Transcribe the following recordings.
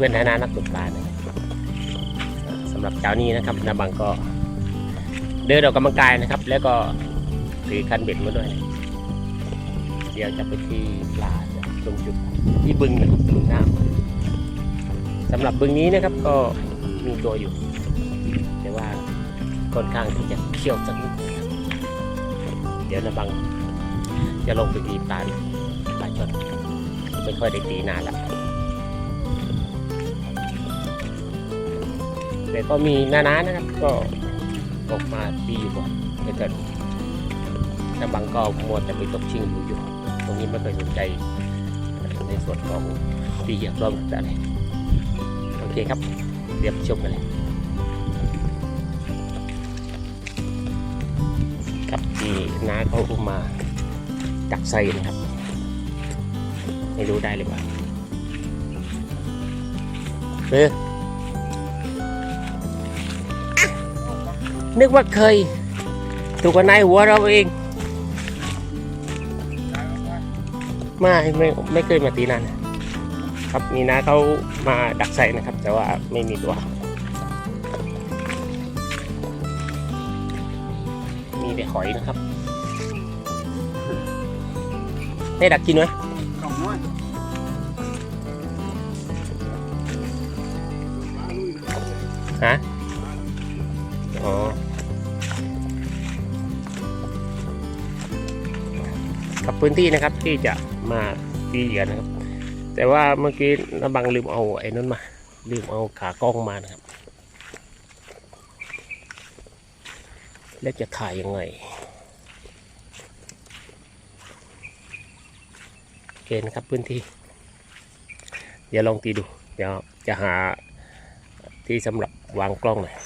พื่อนๆนานานักตกปลานะครับอ่าสำหรับเจ้านี้นะครับนาบังก็เดินออกกำลังกายนะครับ แล้วก็ถือคันเบ็ดมาด้วย เดี๋ยวจะไปที่ปลาตรงจุดที่บึงนะครับบึงน้ำสำหรับบึงนี้นะครับก็มีตัวอยู่ แต่ว่าค่อนข้างที่จะเขี้ยวสักนิดนะครับเดี๋ยวนาบังจะลงไปตีปลาปลาชนไม่ค่อยได้ตีนานแล้ว แต่ก็มีนานานะครับ ก็ออกมาตีอยู่บ่อยแต่ก็นาบังก็มัวแต่ไปตกชิงอยู่อยู่ ตรงนี้ไม่เคยสนใจในส่วนของตีเหยียบร่มอะไรโอเคครับ เดี๋ยวชมกันเลยครับที่น้าเขามาดักไซนะครับไม่รู้ได้หรือเปล่าเออ นึกว่าเคย ถูกกับนายหัวเราเอง ไม่ไม่ไม่เคยมาตีนานครับมีน้าเขามาดักไซนะครับ แต่ว่าไม่มีตัว มีแต่หอยนะครับได้ดักกินไหมฮะ พื้นที่นะครับที่จะมาตีเหยื่อนะครับ แต่ว่าเมื่อกี้น้าบังลืมเอาไอ้นั้นมา ลืมเอาขากล้องมานะครับ แล้วจะถ่ายยังไงโอเคนะครับพื้นที่ เดี๋ยวลองตีดู เดี๋ยวจะหาที่สำหรับวางกล้องหน่อย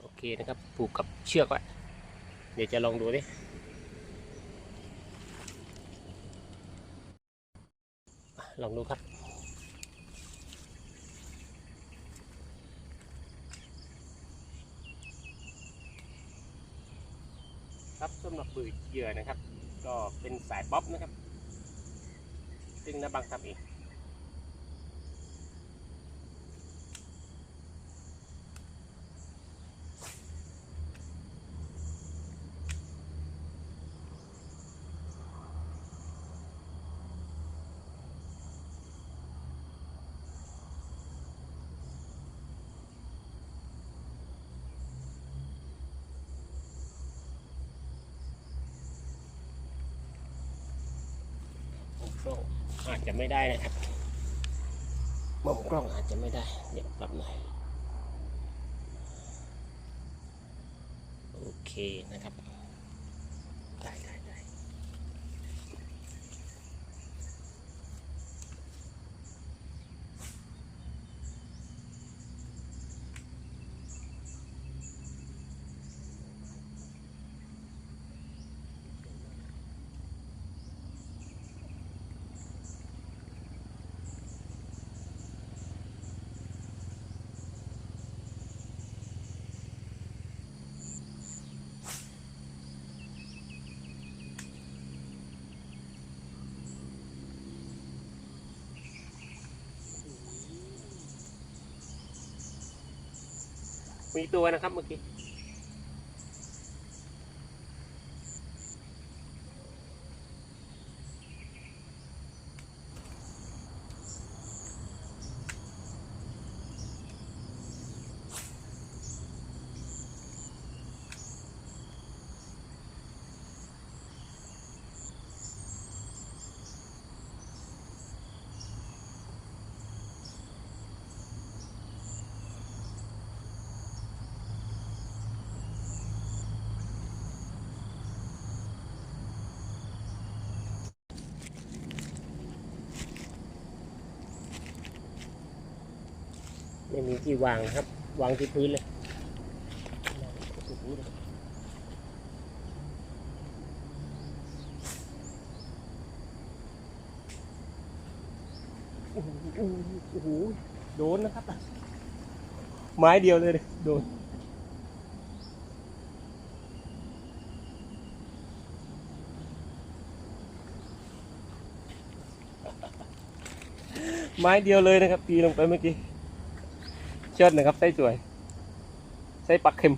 โอเคนะครับ ผูกกับเชือกไว้เดี๋ยวจะลองดูดิลองดูครับ ครับสำหรับปืนเหยื่อนะครับ ก็เป็นสายป๊อปนะครับ ซึ่งน้าบังทำเอง กล้องอาจจะไม่ได้นะครับมุมกล้องอาจจะไม่ได้ เดี๋ยวปรับหน่อย โอเคนะครับ มีตัวนะครับเมื่อกี้ มีที่วางครับ วางที่พื้นเลยโอ้โหโดนนะครับ ไม้เดียวเลยโดนไม้เดียวเลยนะครับปีลงไปเมื่อกี้ เชิดนะครับไส้สวยไส้ปักเข็ม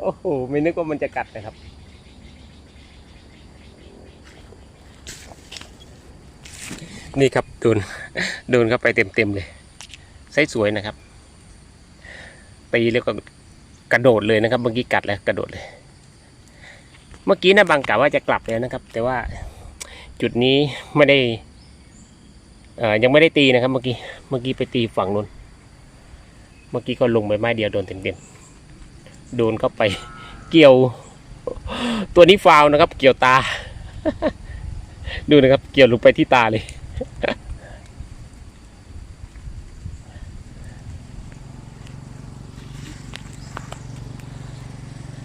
โอ้โห ไม่นึกว่ามันจะกัดนะครับ นี่ครับโดนโดนเข้าไปเต็มๆเลยไส้สวยนะครับ ตีแล้วก็กระโดดเลยนะครับ เมื่อกี้กัดแล้วกระโดดเลย เมื่อกี้นะบางกะว่าจะกลับแล้วนะครับ แต่ว่าจุดนี้ไม่ได้ ยังไม่ได้ตีนะครับเมื่อกี้เมื่อกี้ไปตีฝั่งนู้นเมื่อกี้ก็ลงไปไม้เดียวโดนเต็มๆโดนเข้าไปเกี่ยว ตัวนี้ฟาวนะครับ เกี่ยวตา ดูนะครับ เกี่ยวลงไปที่ตาเลย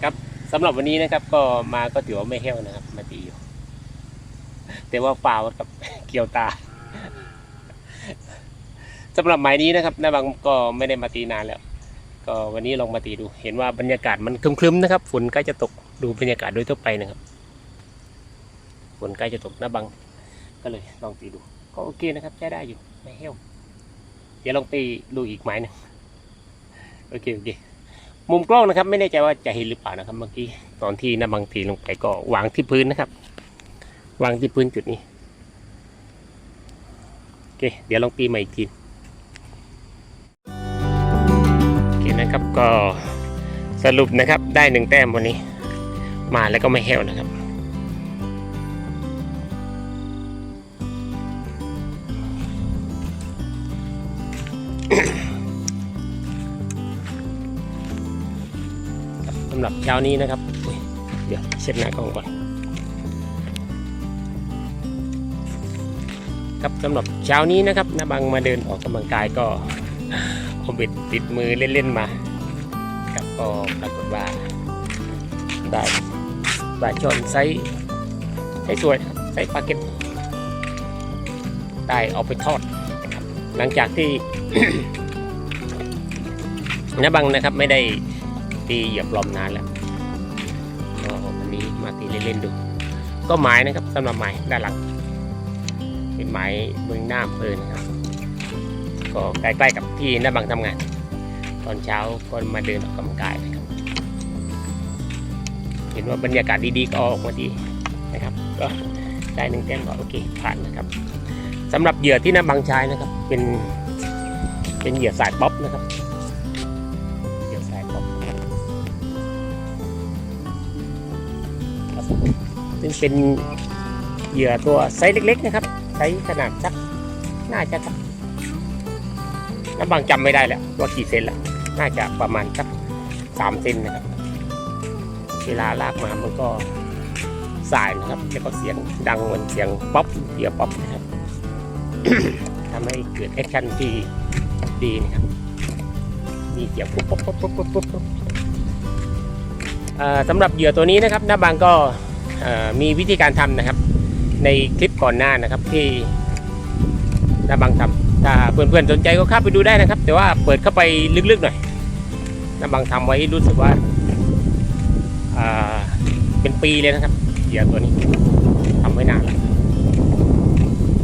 ครับสำหรับวันนี้นะครับ ก็มาก็ถือว่าไม่แห้วนะครับ มาตีอยู่แต่ว่าฟาวล์ครับเกี่ยวตา สำหรับหมายนี้นะครับนาบังก็ไม่ได้มาตีนานแล้ว ก็วันนี้ลองมาตีดู เห็นว่าบรรยากาศมันครึ้มๆนะครับ ฝนใกล้จะตกดูบรรยากาศโดยทั่วไปนะครับฝนใกล้จะตกนาบัง ก็เลยลองตีดู ก็โอเคนะครับใช้ได้อยู่ไม่เหี้ยวเดี๋ยวลองตีดูอีกไม้หนึงโอเคโอเคมุมกล้องนะครับ ไม่แน่ใจว่าจะเห็นหรือเปล่านะครับเมื่อกี้ตอนที่นาบังตีลงไปก็วางที่พื้นนะครับ วางที่พื้นจุดนี้ เคเดี๋ยวลองตีใหม่อีกทีโอเคนะครับก็สรุปนะครับได้หนึ่งแต้มวันนี้ มาแล้วก็ไม่แห้วนะครับสำหรับเช้านี้นะครับ เดี๋ยวเช็ดหน้ากล้องก่อน ครับสำหรับเช้านี้นะครับนาบังมาเดินออกกำลังกายก็เอาบิดติดมือเล่นๆมาครับก็ปรากฏว่าได้ปลาช่อนไซส์ไซส์สวยไซส์ปลาเก็ตได้เอาไปทอดหลังจากที่นบังนะครับไม่ได้ตีเหยียบลอมนานแล้วก็วันนี้มาตีเล่นๆดู ก็หมายนะครับสำหรับหมายด้านหลัง เป็นหมายเมืองหน้ำเพลินครับ ก็ใกล้ๆกับที่น้าบังทำงาน ตอนเช้าก็มาเดินออกกำลังกายนะครับ เห็นว่าบรรยากาศดีๆก็ออกมาดีนะครับ ก็ได้หนึ่งแต้มก็โอเคผ่านนะครับสำหรับเหยื่อที่น้าบังใช้นะครับ เป็นเป็นเหยื่อสายป๊อปนะครับเหยื่อสายป๊อปครับซึ่งเป็นเหยื่อตัวไซส์เล็ก ๆ นะครับ ไซส์ขนาดสักน่าจะสักน้ำบางจำไม่ได้แล้วว่ากี่เซนแล้วน่าจะประมาณสักสามเซนนะครับเวลาลากมามันก็สายนะครับแล้วก็เสียงดังเหมือนเสียงป๊อปเดียป๊อปนะครับทำให้เกิดแอคชั่นที่ดีนะครับมีเสียงปุ๊บปุ๊บปุ๊บปุ๊บปุ๊บปุ๊บปุ๊บเอ่อสำหรับเหยื่อตัวนี้นะครับน้าบางก็เอ่อมีวิธีการทำนะครับ ในคลิปก่อนหน้านะครับที่น้าบางทำถ้าเพื่อนๆสนใจก็เข้าไปดูได้นะครับ แต่ว่าเปิดเข้าไปลึกๆหน่อยน้ำบางทำไว้รู้สึกว่าเป็นปีเลยนะครับเหยื่อตัวนี้ทำไว้นานแล้ว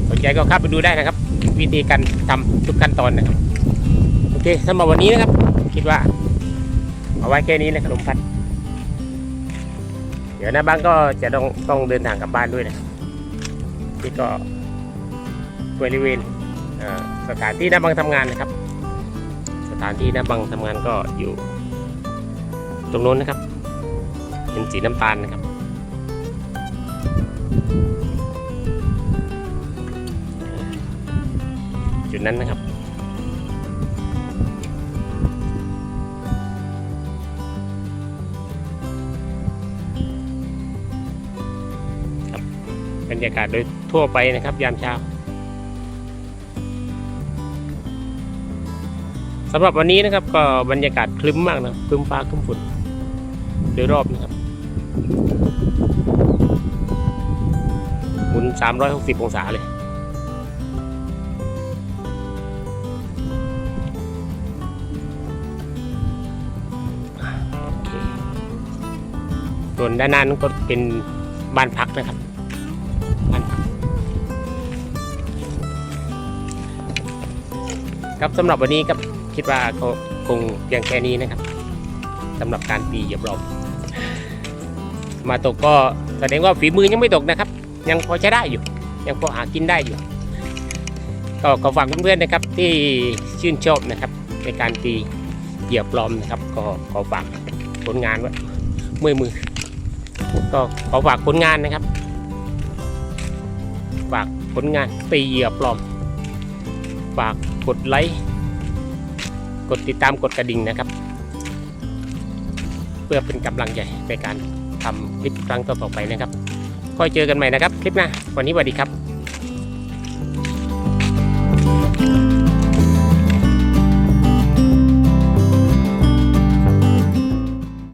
สนใจก็เข้าไปดูได้นะครับ วิธีการทำทุกขั้นตอนนะครับโอเคสำหรับวันนี้นะครับ คิดว่า เอาไว้แค่นี้นะขนมพัดเดี๋ยวน้าบางก็จะต้องต้องเดินทางกลับบ้านด้วยนะครับ นี่ก็บริเวณสถานที่น้าบังทำงานนะครับ สถานที่น้าบังทำงานก็อยู่ ตรงโน้นนะครับ เป็นสีน้ำตาลนะครับจุดนั้นนะครับครับบรรยากาศโดย ทั่วไปนะครับ ยามเช้าสำหรับวันนี้นะครับ ก็บรรยากาศคลึ้มมากนะคลึ้มฟ้าคลึ้มฝนโดยรอบนะครับหมุน 360 องศาเลยโอเคส่วนด้านหน้านั้นก็เป็นบ้านพักนะครับ ครับสำหรับวันนี้ครับคิดว่าก็คงเพียงแค่นี้นะครับสำหรับการตีเหยียบรอบมาตกก็แสดงว่าฝีมือยังไม่ตกนะครับ ยังพอใช้ได้อยู่ ยังพอหากินได้อยู่ ก็ขอฝากเพื่อนๆนะครับที่ชื่นชอบนะครับ ในการตีเหยียบลอมนะครับก็ขอฝากผลงานไว้มือมือ ก็ขอฝากผลงานนะครับ ฝากผลงานตีเหยียบลอมฝาก กดไลค์กดติดตามกดกระดิ่งนะครับ เพื่อเป็นกำลังใจในการทำคลิปครั้งต่อๆไปนะครับค่อยเจอกันใหม่นะครับ คลิปหน้าวันนี้สวัสดีครับ